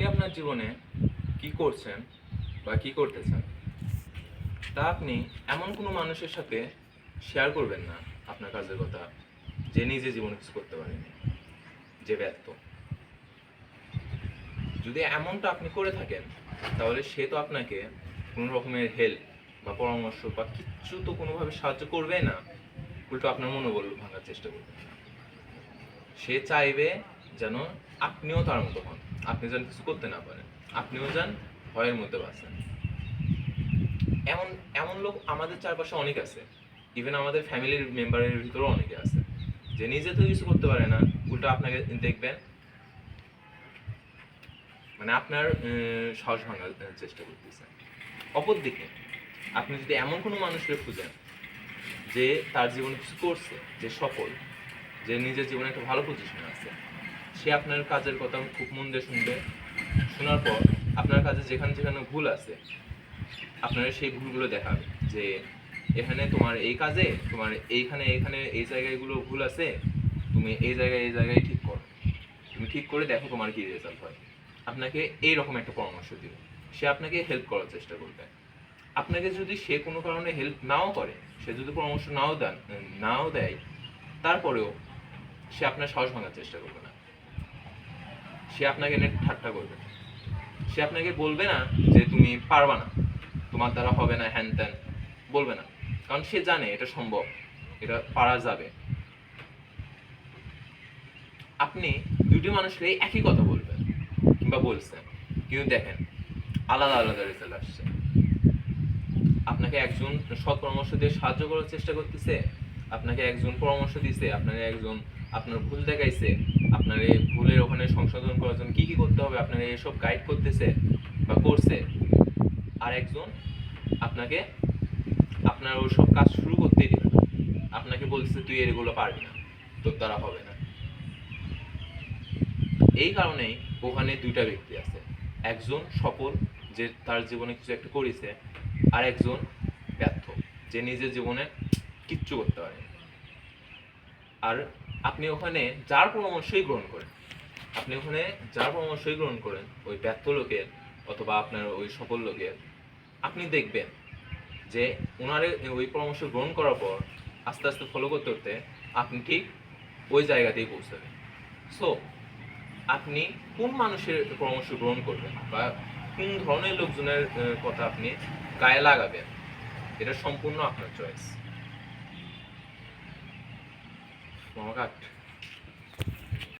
আপনি আপনার জীবনে কি করছেন বা কি করতেছেন, তা আপনি এমন কোনো মানুষের সাথে শেয়ার করবেন না আপনার কাজের কথা, যে নিজে জীবনে কিছু করতে পারেনি, যে ব্যর্থ। যদি এমনটা আপনি করে থাকেন, তাহলে সে তো আপনাকে কোনো রকমের হেল্প বা পরামর্শ বা কিচ্ছু তো কোনোভাবে সাহায্য করবে না। উল্টো আপনার মনোবল ভাঙার চেষ্টা করবে সে চাইবে যেন আপনিও তার মতো হন। আপনি যেন কিছু করতে না পারেন। আপনিও যেন, ভয়ের মধ্যে বাঁচেন। এমন এমন লোক আমাদের চারপাশে অনেক আছে। ইভেন আমাদের ফ্যামিলির মেম্বারের ভিতরেও অনেকে আছে। যে নিজে তো কিছু করতে পারে না, উল্টো আপনাকে দেখবেন। মানে আপনার সাহস ভাঙার চেষ্টা করতেছে। অপরদিকে, আপনি যদি এমন কোনো মানুষকে খুঁজেন, যে তার জীবনে কিছু করছে, যে সফল, যে নিজের জীবনে একটা ভালো পজিশনে আছে সে আপনার কাজের কথা খুব মন দিয়ে শুনবে। শোনার পর আপনার কাজে যেখানে যেখানে ভুল আছে, আপনারা সেই ভুলগুলো দেখাবে যে এখানে তোমার এই কাজে, তোমার এইখানে এইখানে এই জায়গাগুলো ভুল আছে, তুমি এই জায়গায় এই জায়গায় ঠিক করো। তুমি ঠিক করে দেখো তোমার কি রেজাল্ট হয়। আপনাকে এইরকম একটা পরামর্শ দিবে। সে আপনাকে হেল্প করার চেষ্টা করবে। আপনাকে যদি সে কোনো কারণে হেল্প নাও করে, সে যদি পরামর্শ নাও দেন, নাও দেয়, তারপরেও সে আপনার সাহস ভাঙার চেষ্টা করবে না। সে আপনাকে এনে ঠাট্টা করবে। সে আপনাকে বলবে না যে তুমি পারবা না। তোমার দ্বারা হবে না হ্যান ত্যান। বলবে না। কারণ সে জানে এটা সম্ভব। এটা পারা যাবে। আপনি দুটি মানুষকে একই কথা বলবেন কিংবা বলছেন। কিন্তু দেখেন, আলাদা আলাদা রেজাল্ট আসছে। আপনাকে একজন সৎ পরামর্শ দিয়ে সাহায্য করার চেষ্টা করতেছে, আপনাকে একজন পরামর্শ দিছে, আপনাকে একজন আপনার ভুল দেখাইছে, আপনার এই ভুলের ওখানে সংশোধন করার জন্য কি কি করতে হবে, আপনার এসব গাইড করতেছে বা করছে, আর একজন আপনাকে, আপনার ওই সব কাজ শুরু করতেই দিবে আপনাকে বলছে তুই এগুলো পারবি না, তোর দ্বারা হবে না। এই কারণেই ওখানে দুইটা ব্যক্তি আছে। একজন সফল, যে তার জীবনে কিছু একটা করেছে, আর একজন ব্যর্থ, যে নিজের জীবনে কিচ্ছু করতে পারে আর আপনি ওখানে যার পরামর্শই গ্রহণ করেন, আপনি ওখানে যার পরামর্শই গ্রহণ করেন, ওই ব্যর্থ লোকের অথবা আপনার ওই সফল লোকের, আপনি দেখবেন যে ওনারে ওই পরামর্শ গ্রহণ করার পর আস্তে আস্তে ফলো করতে করতে আপনি ঠিক ওই জায়গাতেই পৌঁছাবেন। সো আপনি কোন মানুষের পরামর্শ গ্রহণ করবেন বা কোন ধরনের লোকজনের কথা আপনি গায়ে লাগাবেন, এটা সম্পূর্ণ আপনার চয়েস মামা কাট